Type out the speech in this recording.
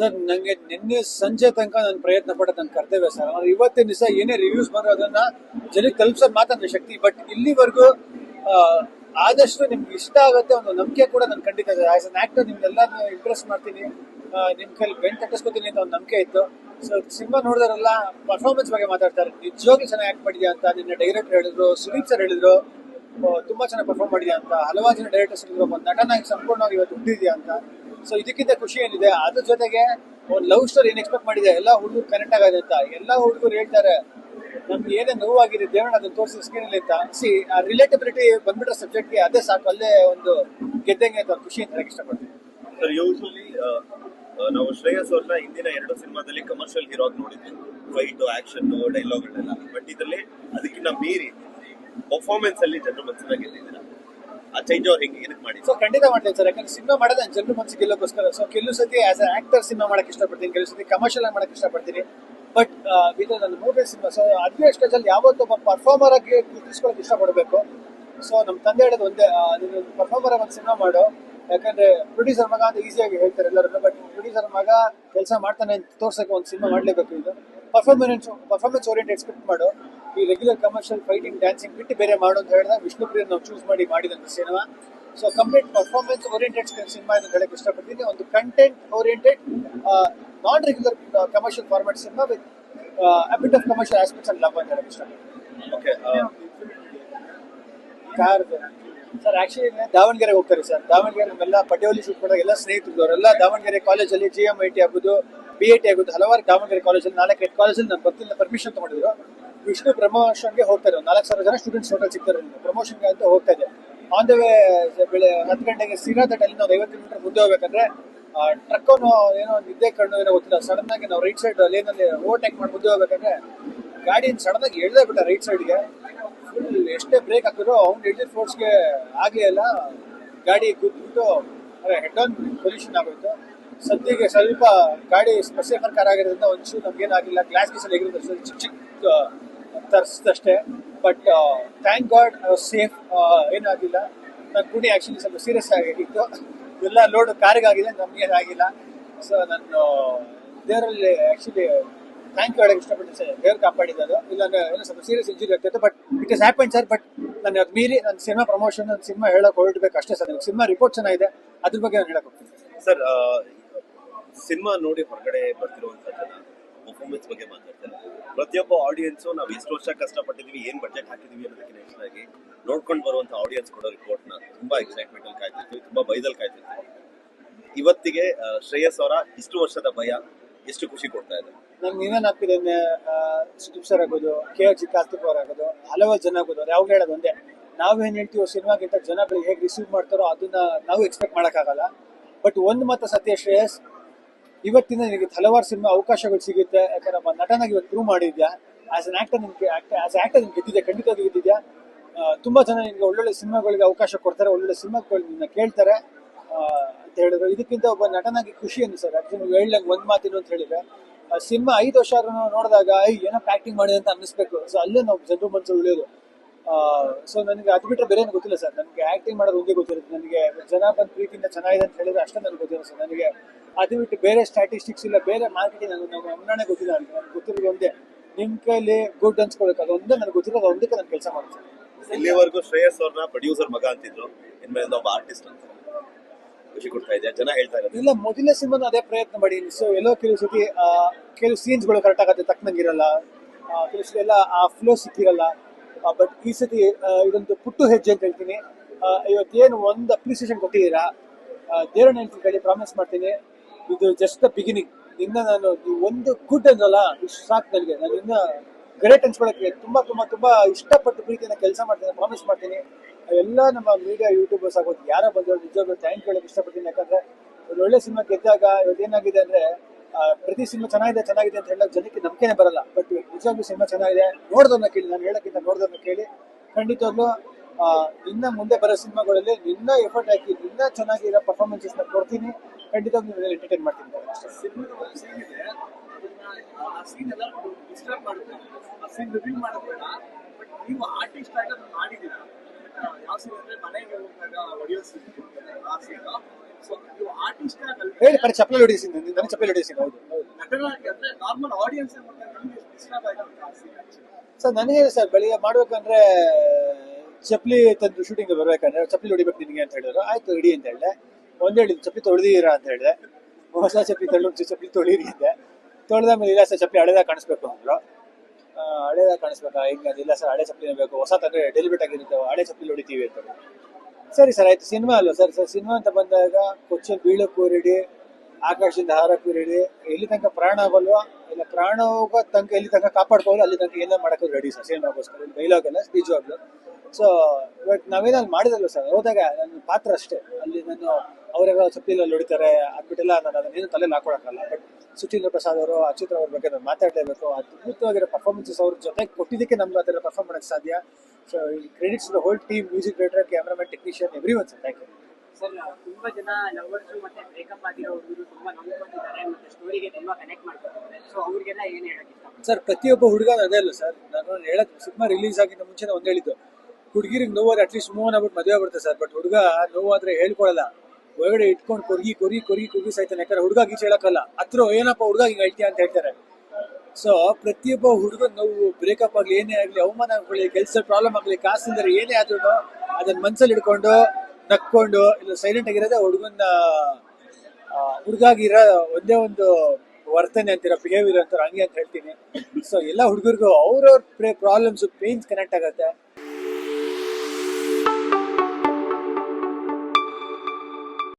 Sir, ನಂಗೆ ನಿನ್ನೆ ಸಂಜೆ ತನಕ ನಾನು ಪ್ರಯತ್ನ ಪಟ್ಟ ನನ್ನ ಕರ್ತವ್ಯ ಸರ್. ಅವ್ರು ಇವತ್ತಿನ ದಿವಸ ಏನೇ ರಿವ್ಯೂಸ್ ಬಂದ್ರೆ ಅದನ್ನ ಜನಕ್ಕೆ ತಲುಪಿಸೋದು ಮಾತ್ರ ಶಕ್ತಿ. ಬಟ್ ಇಲ್ಲಿವರೆಗೂ ಆದಷ್ಟು ನಿಮ್ಗೆ ಇಷ್ಟ ಆಗುತ್ತೆ ಒಂದು ನಂಬಿಕೆ ಕೂಡ ನಾನು ಖಂಡಿತ ಇದೆ. ಆಸ್ ಅನ್ ಆಕ್ಟರ್ ನಿಮ್ಗೆಲ್ಲ ಇಂಪ್ರೆಸ್ ಮಾಡ್ತೀನಿ. ನಿಮ್ ಕೈಲಿ ಬೆನ್ ತಟ್ಟಿಸ್ಕೊತೀನಿ ಅಂತ ಒಂದು ನಂಬಿಕೆ ಇತ್ತು. ಸೊ ಸಿನಿಮಾ ನೋಡಿದ್ರಲ್ಲ ಪರ್ಫಾರ್ಮೆನ್ಸ್ ಬಗ್ಗೆ ಮಾತಾಡ್ತಾರೆ. ನಿಜವಾಗ್ಲೂ ಚೆನ್ನಾಗಿ ಆಕ್ಟ್ ಮಾಡಿದ್ಯಾ ಅಂತ ನಿನ್ನೆ ಡೈರೆಕ್ಟರ್ ಹೇಳಿದ್ರು, ಸುದೀಪ್ ಸರ್ ಹೇಳಿದ್ರು. ತುಂಬಾ ಚೆನ್ನಾಗಿ ಪರ್ಫಾರ್ಮ್ ಮಾಡಿದ್ಯಾ ಅಂತ, ಹಲವಾರು ಜನ ಡೈರೆಕ್ಟರ್ಸ್ ಹೇಳಿದ್ರು. ಒಂದು ನಟನಾಗಿ ಸಂಪೂರ್ಣವಾಗಿ ಇವತ್ತು ಹುಟ್ಟಿದ್ಯಾ ಅಂತ. ಸೊ ಇದಕ್ಕಿಂತ ಖುಷಿ ಏನಿದೆ, ಅದ್ರ ಜೊತೆಗೆ ಒಂದು ಲವ್ ಸ್ಟೋರಿ ಏನ್ ಎಕ್ಸ್ಪೆಕ್ಟ್ ಮಾಡಿದೆ, ಎಲ್ಲ ಹುಡುಗರು ಕನೆಕ್ಟ್ ಆಗಿದೆ ಅಂತ. ಎಲ್ಲ ಹುಡುಗರು ಹೇಳ್ತಾರೆ, ನಮ್ಗೆ ಏನೇ ನೋವಾಗಿದೆ ದೇವಣ್ಣ ಅದನ್ನ ತೋರಿಸಿ ಸ್ಕ್ರೀನ್ ಅಲ್ಲಿ ಅಂತ. ಸಿ ಆ ರಿಲೇಟಬಿಲಿಟಿ ಬಂದ್ಬಿಟ್ರೆ ಸಬ್ಜೆಕ್ಟ್ಗೆ ಅದೇ ಸಾಕು, ಅಲ್ಲೇ ಒಂದು ಗೆದ್ದಂಗೆ ಅಂತ ಖುಷಿ ಅಂತ ಇಷ್ಟಪಡ್ತೀನಿ. ಸರ್ ಯೂಶಲಿ ನಾವು ಶ್ರೇಯಸ್ ಅವ್ರನ್ನ ಹಿಂದಿನ ಎರಡು ಸಿನಿಮಾದಲ್ಲಿ ಕಮರ್ಷಿಯಲ್ ಹೀರೋ ನೋಡಿದ್ವಿ. ಫೈಟ್ ಆಕ್ಷನ್ ಡೈಲಾಗ್ಗಳೆಲ್ಲ ಬಟ್ ಇದರಲ್ಲಿ ಅದಕ್ಕಿಂತ ಮೀರಿ ಪರ್ಫಾರ್ಮೆನ್ಸ್ ಅಲ್ಲಿ ಜನರು ಮನಸ್ಸಿನ ಗೆದ್ದಿದ್ದೀರಾ. ಆ ಚೇಂಜ್ ಅವ್ರು ಹೆಂಗೆ ಏನಕ್ಕೆ ಮಾಡಿ ಸೊ ಖಂಡಿತ ಮಾಡ್ತೀನಿ ಸರ್. ಯಾಕಂದ್ರೆ ಸಿನಿಮಾ ಮಾಡೋದು ನಾನು ಜನರ ಮನಸ್ಸಿಗೆ ಗೆಲ್ಲೋಕ್ಕೋಸ್ಕರ. ಸೊ ಕೆಲವು ಸತಿ ಆಸ್ ಅ ಆಕ್ಟರ್ ಸಿನಿಮಾ ಮಾಡಕ್ ಇಷ್ಟಪಡ್ತೀನಿ. ಕೆಲವು ಸತಿ ಕಮರ್ಷಿಯಲ್ ಆಗಿ ಮಾಡಕ್ಕೆ ಇಷ್ಟಪಡ್ತೀನಿ. ಬಟ್ ಇದು ನನ್ನ ಮೂರನೇ ಸಿನಿಮಾ ಸೊ ಅದೇ ಸ್ಟೇಜ್ ಅಲ್ಲಿ ಯಾವತ್ತೂ ಒಬ್ಬ ಪರ್ಫಾರ್ಮರ್ ಆಗಿ ಗುರುತಿಸ್ಕೊಳಕ್ಕೆ ಇಷ್ಟಪಡಬೇಕು. ಸೊ ನಮ್ಮ ತಂದೆ ಹೇಳೋದು ಒಂದೇ ಪರ್ಫಾರ್ಮರ್ ಆಗಿ ಒಂದು ಸಿನಿಮಾ ಮಾಡು. ಯಾಕಂದ್ರೆ ಪ್ರೊಡ್ಯೂಸರ್ ಮಗ ಅಂತ ಈಸಿಯಾಗಿ ಹೇಳ್ತಾರೆ ಎಲ್ಲರೂ ಬಟ್ ಪ್ರೊಡ್ಯೂಸರ್ ಮಗ ಕೆಲಸ ಮಾಡ್ತಾನೆ ತೋರ್ಸಕ್ಕೆ ಒಂದು ಸಿನಿಮಾ ಮಾಡಲೇಬೇಕು. ಇದು ಪರ್ಫಾರ್ಮೆನ್ಸ್ ಪರ್ಫಾರ್ಮೆನ್ಸ್ ಓರಿಯೆಂಟ್ ಸ್ಕ್ರಿಪ್ಟ್ ಮಾಡು. ಈ ರೆಗ್ಯುಲರ್ ಕಮರ್ಷಿಯಲ್ ಫೈಟಿಂಗ್ ಡ್ಯಾನ್ಸಿಂಗ್ ಬಿಟ್ಟು ಬೇರೆ ಮಾಡು ಅಂತ ಹೇಳಿದ್ರೆ ವಿಷ್ಣು ಪ್ರಿಯರ್ ನಾವು ಚೂಸ್ ಮಾಡಿ ಮಾಡಿದಂತ cinema so complete performance oriented cinema ಅಂತ ಹೇಳಕ್ಕೆ ಇಷ್ಟಪಡ್ತೀನಿ ಒಂದು content oriented non regular commercial format cinema with bit of commercial aspects and love ಅಂತ ಹೇಳಕ್ ಇಷ್ಟಪಡ್ತೀನಿ okay car sir actually Davangere ಹೋಗ್ತಾರೆ ಸರ್ ದಾವಣಗೆರೆ ನಮ್ಮೆಲ್ಲ ಪಟೇವಲಿ ಶೂಟ್ ಮಾಡಿದಾಗ ಎಲ್ಲ ಸ್ನೇಹಿತರು ಅವರೆಲ್ಲ ದಾವಣಗೆರೆ ಕಾಲೇಜಲ್ಲಿ ಜಿ ಎಂ ಐ ಟಿ ಆಗೋದು ಬಿ ಐ ಟಿ ಆಗುತ್ತೆ. ಹಲವಾರು ದಾವಣಗೆರೆ ಕಾಲೇಜಲ್ಲಿ ನಾಲ್ಕು ಎಟ್ ಕಾಲೇಜಲ್ಲಿ ನಾನು ಬರ್ತಿಲ್ಲ ಪರ್ಮಿಷನ್ ತಗೊಂಡಿದ್ರು. ವಿಷ್ಣು ಪ್ರಮೋಷನ್ಗೆ ಹೋಗ್ತಾ ಒಂದು ನಾಲ್ಕು ಸಾವಿರ ಜನ ಸ್ಟೂಡೆಂಟ್ಸ್ ಟೋಟಲ್ ಸಿಗ್ತಾರೆ ಪ್ರಮೋಷನ್ಗೆ ಅಂತ ಹೋಗ್ತಾ ಇದೆ. ಆನ್ ದ ವೇ ಬೆಳೆ ಹತ್ತು ಗಂಟೆಗೆ ಸಿರಾದಟ್ ಅಲ್ಲಿ ನಾವು ಐವತ್ತು ಕಿಲೋಮೀಟರ್ ಮುಂದೆ ಹೋಗ್ಬೇಕಂದ್ರೆ ಟ್ರಕ್ ಏನೋ ನಿದ್ದೆ ಕಣ್ಣು ಏನೋ ಗೊತ್ತಿಲ್ಲ. ಸಡನ್ ಆಗಿ ನಾವು ರೈಟ್ ಸೈಡ್ ಲೇನಲ್ಲಿ ಓವರ್ಟೇಕ್ ಮಾಡಿ ಮುಂದೆ ಹೋಗ್ಬೇಕಂದ್ರೆ ಗಾಡಿ ಸಡನ್ ಆಗಿ ಎಳ್ದೇ ಬಿಟ್ಟ ರೈಟ್ ಸೈಡ್ಗೆ ಫುಲ್ ಎಷ್ಟೇ ಬ್ರೇಕ್ ಹಾಕಿದ್ರು, ಅವ್ನು ಹಿಡಿದ ಫೋರ್ಸ್ಗೆ ಆಗಲೇ ಇಲ್ಲ. ಗಾಡಿ ಕೂತ್ಬಿಟ್ಟು ಹೆಡ್ ಆನ್ ಪೊಲ್ಯೂಷನ್ ಆಗೋಯ್ತು. ಸದ್ಯಕ್ಕೆ ಸ್ವಲ್ಪ ಗಾಡಿ ಸ್ಪೆಸಿಫರ್ ಕಾರ್ ಆಗಿರೋದ್ರಿಂದ ಒಂಚೂರು ನಮ್ಗೇನಾಗಿಲ್ಲ ಗ್ಲಾಸ್ ಗೀಸ್ ಎಲ್ಲ ಎಗಿರೋದು ಸ್ವಲ್ಪ ಚಿಕ್ಕ ಚಿಕ್ಕ ತರಿಸಿದಷ್ಟೇ. ಬಟ್ ಥ್ಯಾಂಕ್ ಗಾಡ್ ಸೇಫ್ ಏನಾಗಿಲ್ಲ. ನನ್ನ ಕೂಡಿ ಆ್ಯಕ್ಚುಲಿ ಸ್ವಲ್ಪ ಸೀರಿಯಸ್ ಆಗಿತ್ತು. ಎಲ್ಲ ಲೋಡ್ ಕಾರಿಗಾಗಿದೆ ಆಗಿಲ್ಲ ಸೊ ನಾನು ದೇವರಲ್ಲಿ ಆ್ಯಕ್ಚುಲಿ ಥ್ಯಾಂಕ್ ಯು ಹೇಳಕ್ಕೆ ಇಷ್ಟಪಡ್ತೀನಿ ಸರ್. ದೇವ್ರು ಕಾಪಾಡಿದ್ದು ಇಲ್ಲ ಏನೋ ಸ್ವಲ್ಪ ಸೀರಿಯಸ್ ಇಂಜುರಿ ಆಗ್ತಿತ್ತು but it is happen sir but ನಾನು ಅದು ಮೀರಿ ನನ್ನ ಸಿನಿಮಾ ಪ್ರಮೋಷನ್ ನನ್ನ ಸಿನಿಮಾ ಹೇಳೋಕೆ ಹೊರಡ್ಬೇಕು ಅಷ್ಟೇ ಸರ್. ನನಗೆ ಸಿನಿಮಾ ರಿಪೋರ್ಟ್ ಚೆನ್ನಾಗಿದೆ. ಅದ್ರ ಬಗ್ಗೆ ನಾನು ಹೇಳಕ್ಕೆ ಹೋಗ್ತೀನಿ. ಸರ್ ಸಿನಿಮಾ ನೋಡಿ ಹೊರಗಡೆ ಬರ್ತಿರುವಂತ ಜನ ಪರ್ಫಾರ್ಮೆನ್ಸ್ ಬಗ್ಗೆ ಮಾತಾಡ್ತಾರೆ. ಪ್ರತಿಯೊಬ್ಬ ಆಡಿಯನ್ಸು ನಾವು ಎಷ್ಟು ವರ್ಷ ಕಷ್ಟಪಟ್ಟಿದೀವಿ, ಏನ್ ಬಜೆಟ್ ಹಾಕಿದೀವಿ ಅನ್ನೋದಕ್ಕಿಂತ ಹೆಚ್ಚಾಗಿ ನೋಡ್ಕೊಂಡು ಬರುವಂತ ಆಡಿಯನ್ಸ್ ಕೊಡೋ ತುಂಬಾ ಎಕ್ಸೈಟ್ಮೆಂಟ್ ಅಲ್ಲಿ ಕಾಯ್ತಿರ್ತೀವಿ ತುಂಬಾ ಬೈದಲ್ಲಿ ಕಾಯ್ತಿರ್ತೀವಿ ಇವತ್ತಿಗೆ ಶ್ರೇಯಸ್ ಅವರ ಇಷ್ಟು ವರ್ಷದ ಭಯ, ಎಷ್ಟು ಖುಷಿ ಕೊಡ್ತಾ ಇದೆ? ನಮ್ಗೆ ಇನ್ನೇನು ಆಗ್ತಿದೆ ಸುದೀಪ್ ಸರ್ ಆಗೋದು, ಕೆ ಆರ್ ಜಿ ಕಾರ್ತಿಕ್ ಅವ್ರು ಆಗೋದು, ಹಲವಾರು ಜನ ಆಗೋದು, ಅವ್ರು ಯಾವಾಗ ಹೇಳೋದು ಒಂದೇ ನಾವೇನು ಹೇಳ್ತೀವಿ ಸಿನಿಮಾಗಿಂತ ಜನಗಳು ಹೇಗೆ ರಿಸೀವ್ ಮಾಡ್ತಾರೋ ಅದನ್ನ ನಾವು ಎಕ್ಸ್ಪೆಕ್ಟ್ ಮಾಡೋಕ್ಕಾಗಲ್ಲ ಬಟ್ ಒಂದು ಮಾತ್ರ ಸತ್ಯ, ಶ್ರೇಯಸ್ ಇವತ್ತಿನ ನಿನಗೆ ಹಲವಾರು ಸಿನಿಮಾ ಅವಕಾಶಗಳು ಸಿಗುತ್ತೆ. ಯಾಕಂದ್ರೆ ಒಬ್ಬ ನಟನಾಗಿ ಇವತ್ತು ಪ್ರೂವ್ ಮಾಡಿದ್ಯಾ? ಆಸ್ ಅನ್ ಆಕ್ಟರ್ ನಿಮ್ಗೆ ಆಸ್ ಆಕ್ಟರ್ ನಿಮ್ಗೆ ಗೆದ್ದಿದೆ ಖಂಡಿತವಾಗಿ ಗೆದ್ದಿದ್ಯಾ? ತುಂಬಾ ಜನ ನಿಮಗೆ ಒಳ್ಳೊಳ್ಳೆ ಸಿನಿಮಾಗಳಿಗೆ ಅವಕಾಶ ಕೊಡ್ತಾರೆ, ಒಳ್ಳೊಳ್ಳೆ ಸಿನಿಮಾಗಳು ನಿನ್ನ ಕೇಳ್ತಾರೆ. ಅಂತ ಹೇಳಿದ್ರು. ಇದಕ್ಕಿಂತ ಒಬ್ಬ ನಟನಾಗಿ ಖುಷಿ ಸರ್ ಯಾಕಂದ್ರೆ ನೀವು ಹೇಳ್ದಂಗೆ ಒಂದ್ ಮಾತಿನ ಅಂತ ಹೇಳಿದ್ರೆ ಸಿನಿಮಾ ಐದು ವರ್ಷ ಆದ್ರೂ ನೋಡಿದಾಗ ಏನೋ ಪ್ಯಾಕ್ಟಿಂಗ್ ಮಾಡಿದೆ ಅಂತ ಅನ್ನಿಸ್ಬೇಕು. ಸೊ ಅಲ್ಲೇ ನಾವು ಜನರು ಮನಸ್ಸು ಉಳಿಯೋದು. ಸೊ ನನಗೆ ಅದು ಬಿಟ್ಟರೆ ಬೇರೆ ಗೊತ್ತಿಲ್ಲ ಸರ್. ನನಗೆ ಆಕ್ಟಿಂಗ್ ಮಾಡೋದು ಒಂದೇ ಗೊತ್ತಿರುತ್ತೆ. ನನಗೆ ಜನ ಬಂದು ಪ್ರೀತಿಯಿಂದ ಚೆನ್ನಾಗಿದೆ ಅಂತ ಹೇಳಿದ್ರೆ ಅಷ್ಟೇ ನನಗೆ ಗೊತ್ತಿಲ್ಲ ಸರ್. ನನಗೆ ಅದು ಬಿಟ್ಟು ಬೇರೆ ಸ್ಟ್ಯಾಟಿಸ್ಟಿಕ್ಸ್ ಇಲ್ಲ ಬೇರೆ ಮಾರ್ಕೆಟಿಂಗ್ ನನಗೆ ನನಗೆ ಅಮ್ಮನೇ ಗೊತ್ತಿಲ್ಲ ನನಗೆ. ನನಗೆ ಗೊತ್ತಿರೋದು ಒಂದೇ ನಿಮ್ಮ ಕೈಯಲ್ಲಿ ಗುಡ್ ಅನ್ಸ್ಕೊಳ್ಬೇಕು. ಅದು ಒಂದೇ ನನಗೆ ಗೊತ್ತಿರೋದು ಒಂದಕ್ಕೆ ನಾನು ಕೆಲಸ ಮಾಡ್ತೀನಿ ಇಲ್ಲಿವರೆಗೂ ಶ್ರೇಯಸ್ ಅವ್ರನ್ನ ಪ್ರೊಡ್ಯೂಸರ್ ಮಗ ಅಂತಿದ್ರು. ಇನ್ಮೇಲೆ ಒಬ್ಬ ಆರ್ಟಿಸ್ಟ್ ಅಂತ. ಖುಷಿ ಕೊಡ್ತಾ ಇದೆ ಜನ ಹೇಳ್ತಾ ಇರೋದು. ಇಲ್ಲ ಮೊದಲನೇ ಸಿನಿಮಾನು ಅದೇ ಪ್ರಯತ್ನ ಮಾಡಿ. ಸೊ ಎಲ್ಲೋ ಕೆಲವು ಸತಿ ಕೆಲವು ಸೀನ್ಸ್ಗಳು ಕರೆಕ್ಟ್ ಆಗುತ್ತೆ ತಕ್ಕನಂಗಿರಲ್ಲ ಕೆಲವು ಸತಿ ಎಲ್ಲ ಆ ಫ್ಲೋ ಸಿಕ್ಕಿರಲ್ಲ. ಬಟ್ ಈ ಸತಿ ಇದೊಂದು ಪುಟ್ಟು ಹೆಜ್ಜೆ ಅಂತ ಹೇಳ್ತೀನಿ. ಇವತ್ತೇನು ಒಂದು ಅಪ್ರಿಸಿಯೇಷನ್ ಕೊಟ್ಟಿದ್ದೀರಾ? ದೇವರ ಕಡೆ ಪ್ರಾಮಿಸ್ ಮಾಡ್ತೀನಿ. ಇದು ಜಸ್ಟ್ ದ ಬಿಗಿನಿಂಗ್ ಇನ್ನ ನಾನು ಒಂದು ಗುಡ್ ಅಂದ್ರಲ್ಲ, ಇಷ್ಟು ಸಾಕು ನನಗೆ. ನಾನು ಇನ್ನ ಗ್ರೇಟ್ ಅನ್ಸ್ಕೊಳಕ್ಕೆ ತುಂಬಾ ತುಂಬಾ ತುಂಬಾ ಇಷ್ಟಪಟ್ಟು ಪ್ರೀತಿಯಿಂದ ಕೆಲಸ ಮಾಡ್ತೀನಿ ಪ್ರಾಮಿಸ್ ಮಾಡ್ತೀನಿ. ಎಲ್ಲ ನಮ್ಮ ಮೀಡಿಯಾ ಯೂಟ್ಯೂಬರ್ಸ್ ಆಗೋದು ಯಾರೋ ಬಂದವರು ನಿಜವಾಗ್ಲೂ ಥ್ಯಾಂಕ್ ಹೇಳಕ್ ಇಷ್ಟಪಡ್ತೀನಿ. ಯಾಕಂದ್ರೆ, ಒಂದು ಒಳ್ಳೆ ಸಿನಿಮಾ ಗೆದ್ದಾಗ ಇವತ್ತೇನಾಗಿದೆ ಅಂದ್ರೆ ಪ್ರತಿ ಸಿನಿಮಾ ಚೆನ್ನಾಗಿದೆ ಚೆನ್ನಾಗಿದೆ ಅಂತ ಹೇಳಕ್ ಜನಕ್ಕೆ ನಂಬಿಕೆನೇ ಬರಲ್ಲ ಬಟ್ ನಿಜವಾಗ್ಲೂ ಸಿನಿಮಾ ಚೆನ್ನಾಗಿದೆ ನೋಡೋದನ್ನ ಕೇಳಿ ನಾನು ಹೇಳಕ್ಕಿಂತ ನೋಡ್ದನ್ನ ಕೇಳಿ ಖಂಡಿತವಾಗ್ಲೂ ನಿನ್ನ ಮುಂದೆ ಬರೋ ಸಿನಿಮಾಗಳಲ್ಲಿ ನಿನ್ನ ಎಫರ್ಟ್ ಹಾಕಿ ನಿನ್ನ ಚೆನ್ನಾಗಿರೋ ಪರ್ಫಾರ್ಮೆನ್ಸಸ್ನ ಕೊಡ್ತೀನಿ ಖಂಡಿತವಾಗ್ಲೂ ಎಂಟರ್ಟೈನ್ ಮಾಡ್ತೀನಿ ಸಿನಿಮಾ ನೀವು ಆರ್ಟಿಸ್ಟ್ ಆಗಿ ಮಾಡಿದ್ದೀರಾ ಯಾವ ಮನೆಗೆ ಹೋದಾಗ ಹೊಡೆಯೋ ಸೀನ್ ಹೇಳಿ ಪರ ಚಪ್ಪಲಿ ಹೊಡಿಸಿನಿ ನನಗೆ ಚಪ್ಪಲಿ ಹೊಡಿಸಿನಿ ಹೌದು. ಸರ್ ನನಗೆ ಸರ್ ಬೆಳಿಗ್ಗೆ ಮಾಡ್ಬೇಕಂದ್ರೆ ಚಪ್ಪಲಿ ತಂದು ಶೂಟಿಂಗ್ ಬರ್ಬೇಕಂದ್ರೆ ಚಪ್ಪಲಿ ಹೊಡಿಬೇಕು ನಿನಗೆ ಅಂತ ಹೇಳಿದ್ರು. ಆಯ್ತು ಹಿಡಿ ಅಂತ ಹೇಳಿದೆ. ಒಂದ್ ಹೇಳಿದ್ರು ಚಪ್ಪಲಿ ತೊಳೆದಿರಾ ಅಂತ ಹೇಳಿದೆ. ಹೊಸ ಚಪ್ಪಲಿ ತಳ್ಳು ಚಪ್ಪಲಿ ತೊಳಿರಿ ಅಂದೆ ತೊಳೆದ ಮೇಲೆ ಇಲ್ಲ ಸರ್ ಚಪ್ಪಲಿ ಹಳೆದಾಗ ಕಾಣಿಸ್ಬೇಕು ಅಂದ್ರು. ಹಳೆದಾಗ ಕಾಣಿಸ್ಬೇಕಾ? ಹಿಂಗೆ ಇಲ್ಲ ಸರ್ ಹಳೆ ಚಪ್ಪಲಿನೇ ಬೇಕು. ಹೊಸ ತಂದ್ರೆ ಡೆಲಿಬೇಟ್ ಆಗಿರುತ್ತೆ. ಹಳೆ ಚಪ್ಪಲಿ ಹೊಡಿತೀವಿ ಅಂತ. ಸರಿ ಸರ್, ಆಯ್ತು. ಸಿನಿಮಾ ಅಲ್ವಾ ಸರ್? ಸರ್, ಸಿನಿಮಾ ಅಂತ ಬಂದಾಗ ಕೊಚ್ಚಲ್ ಬೀಳಕ್ಕೂ ರೆಡಿ ಆಕಾಶದಿಂದ ಹಾರ ರೆಡಿ ಎಲ್ಲಿ ತನಕ ಪ್ರಾಣ ಆಗಲ್ವಾ ಇಲ್ಲ, ಪ್ರಾಣ ಹೋಗೋ ತನಕ, ಎಲ್ಲಿ ತನಕ ಕಾಪಾಡ್ಕೊಳ್ಳೋ ಅಲ್ಲಿ ತನಕ ಏನೇ ಮಾಡಕ್ಕೆ ರೆಡಿ ಸರ್, ಸಿನಿಮಾಗೋಸ್ಕರ. ಡೈಲಾಗ್ ಎಲ್ಲ ಸ್ಪೀಚ್ ಆಗ್ಲು ಸೊ ಇವಾಗ ನಾವೇನಲ್ಲಿ ಮಾಡಿದಲ್ಲ ಸರ್? ಹೋದಾಗ ನನ್ನ ಪಾತ್ರ ಅಷ್ಟೇ. ಅಲ್ಲಿ ನಾನು ಅವರೆಲ್ಲ ಸುತ್ತಿಲಲ್ಲಿ ಹೊಡಿತಾರೆ ಅದ್ಬಿಟ್ಟೆಲ್ಲ ನಾನು ಅದನ್ನೇನು ತಲೆ ಹಾಕೊಳಕ್ಕಲ್ಲ ಬಟ್ ಸುಚೀಂದ್ರ ಪ್ರಸಾದ್ ಅವರು, ಅಚ್ಯುತ್ ಅವ್ರ ಬಗ್ಗೆ ನಾನು ಮಾತಾಡಲೇಬೇಕು. ಅದ್ಭುತವಾಗಿರೋ ಪರ್ಫಾರ್ಮೆನ್ಸಸ್ ಅವ್ರ ಜೊತೆಗೆ ಕೊಟ್ಟಿದ್ದಕ್ಕೆ ನಮ್ಗೆ ಅದರ ಪರ್ಫಾರ್ಮ್ ಮಾಡೋಕ್ಕೆ ಸಾಧ್ಯ. So credits the whole team music director cameraman technician everyone sir thank you sir ತುಂಬಾ ಜನ ಲವರ್ಸ್ ಮತ್ತೆ ಬ್ರೇಕಪ್ ಆಗಿರೋ ಹುಡುಗರು ತುಂಬಾ ಮತ್ತೆ ಸ್ಟೋರಿಗೆ ತುಂಬಾ ಕನೆಕ್ಟ್ ಮಾಡ್ಕೊಂಡಿದ್ದಾರೆ. ಸೊ ಅವ್ರಿಗೆಲ್ಲ ಏನ್ ಹೇಳೋಕ್ಕೆ ಇಷ್ಟ? ಸರ್ ಪ್ರತಿಯೊಬ್ಬ ಹುಡುಗ ಅದೇ ಅಲ್ಲ ಸರ್ ನಾನು ಹೇಳಕ್ ಸಿನಿಮಾ ರಿಲೀಸ್ ಆಗಿದ್ದ ಮುಂಚೆ ಒಂದು ಹೇಳಿದ್ದು. ಹುಡುಗಿರಿಗೆ ನೋವಾದ್ರೆ ಅಟ್ಲೀಸ್ಟ್ ಮೂವ್ ಆಗ್ಬಿಟ್ಟು ಮದುವೆ ಬರುತ್ತೆ ಸರ್ ಬಟ್ ಹುಡುಗ ನೋವಾದ್ರೆ ಹೇಳ್ಕೊಳಲ್ಲ. ಒಳಗಡೆ ಇಟ್ಕೊಂಡು ಕೊರ್ಗಿ ಕೊರಿ ಕೊರಿ ಕೊರ್ಗಿ ಸಾಯ್ತಾನೆ ಯಾಕಂದ್ರೆ ಹುಡುಗ ಗೀಚ್ ಹೇಳಕ್ಕಲ್ಲ. ಹತ್ರ ಏನಪ್ಪ ಹುಡುಗ ಹಿಂಗೆ ಹೇಳ್ತೀಯ? ಅಂತ ಹೇಳ್ತಾರೆ. ಸೊ ಪ್ರತಿಯೊಬ್ಬ ಹುಡುಗ ನೋವು ಬ್ರೇಕಪ್ ಆಗಲಿ, ಏನೇ ಆಗಲಿ, ಅವಮಾನ ಆಗಲಿ, ಕೆಲಸ ಪ್ರಾಬ್ಲಮ್ ಆಗಲಿ, ಕಾಸಿಂದರೆ ಏನೇ ಆದ್ರೂ ಅದನ್ನ ಮನ್ಸಲ್ಲಿ ಇಟ್ಕೊಂಡು ನಕ್ಕೊಂಡು, ಇಲ್ಲ ಸೈಲೆಂಟ್ ಆಗಿರೋದೇ ಹುಡುಗನ ಹುಡುಗಾಗಿರೋ ಒಂದೇ ಒಂದು ವರ್ತನೆ ಅಂತೀರ ಬಿಹೇವಿಯರ್ ಅಂತಾರೆ, ಹಂಗೆ ಅಂತ ಹೇಳ್ತೀನಿ. ಸೊ ಎಲ್ಲ ಹುಡುಗರಿಗೂ ಅವ್ರವ್ರ ಪ್ರಾಬ್ಲಮ್ಸ್ ಪೇನ್ಸ್ ಕನೆಕ್ಟ್ ಆಗುತ್ತೆ.